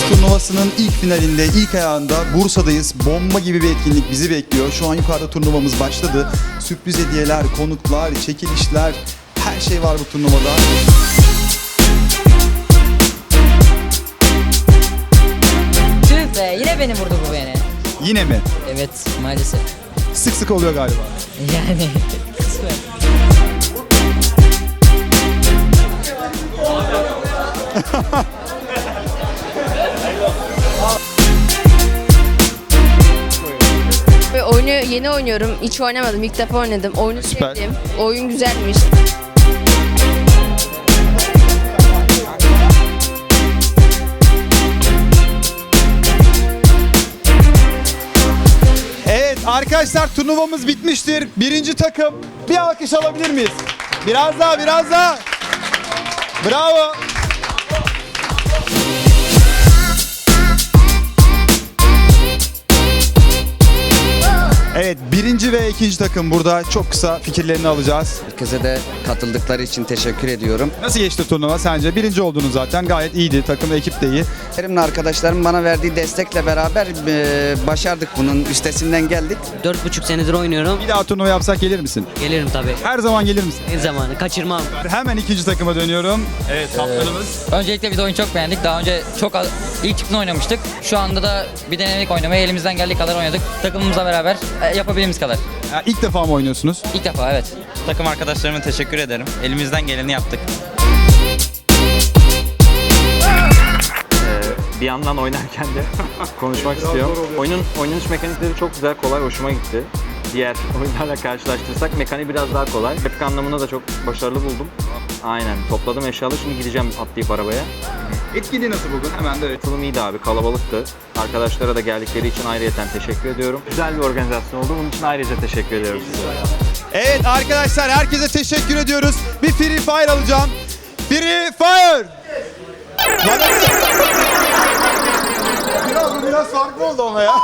turnuvasının ilk finalinde, ilk ayağında Bursa'dayız. Bomba gibi bir etkinlik bizi bekliyor. Şu an yukarıda turnuvamız başladı. Sürpriz hediyeler, konuklar, çekilişler, her şey var bu turnuvada. Tüh be yine beni vurdu bu beni. Yine mi? Evet maalesef. Sık sık oluyor galiba. Yani kısmen. Ve oyunu yeni oynuyorum. Hiç oynamadım. İlk defa oynadım. Oyunu Süper. sevdim. Oyun güzelmiş. Evet arkadaşlar turnuvamız bitmiştir. Birinci takım bir alkış alabilir miyiz? Biraz daha biraz daha. Bravo. Evet birinci ve ikinci takım burada çok kısa fikirlerini alacağız. Herkese de katıldıkları için teşekkür ediyorum. Nasıl geçti turnuva sence? Birinci oldunuz zaten gayet iyiydi takım ve ekip de iyi. Benim arkadaşlarım bana verdiği destekle beraber e, başardık bunun üstesinden geldik. Dört buçuk senedir oynuyorum. Bir daha turnuva yapsak gelir misin? Gelirim tabii. Her zaman gelir misin? Her zamanı kaçırmam. Hemen ikinci takıma dönüyorum. Evet kaptanımız. Öncelikle biz oyunu çok beğendik. Daha önce çok az, ilk çıktığında oynamıştık. Şu anda da bir denemek oynamaya elimizden geldiği kadar oynadık. Takımımızla beraber e, yapabildiğimiz kadar. Ya, ilk defa mı oynuyorsunuz? İlk defa evet. Takım arkadaşlarıma teşekkür ederim. Elimizden geleni yaptık. Ee, bir yandan oynarken de konuşmak istiyorum. Oyunun oynanış mekanikleri çok güzel, kolay, hoşuma gitti. Diğer oyunlarla karşılaştırırsak mekaniği biraz daha kolay. Grafik anlamında da çok başarılı buldum. Aynen. Topladım eşyaları. Şimdi gideceğim atlayıp arabaya. Etkinliği nasıl buldun? Hemen de Katılım iyiydi abi. Kalabalıktı. Arkadaşlara da geldikleri için ayrıyeten teşekkür ediyorum. Güzel bir organizasyon oldu. Bunun için ayrıca teşekkür ediyorum size. Evet arkadaşlar herkese teşekkür ediyoruz. Bir Free Fire alacağım. Free Fire! Biraz, biraz farklı oldu ama ya.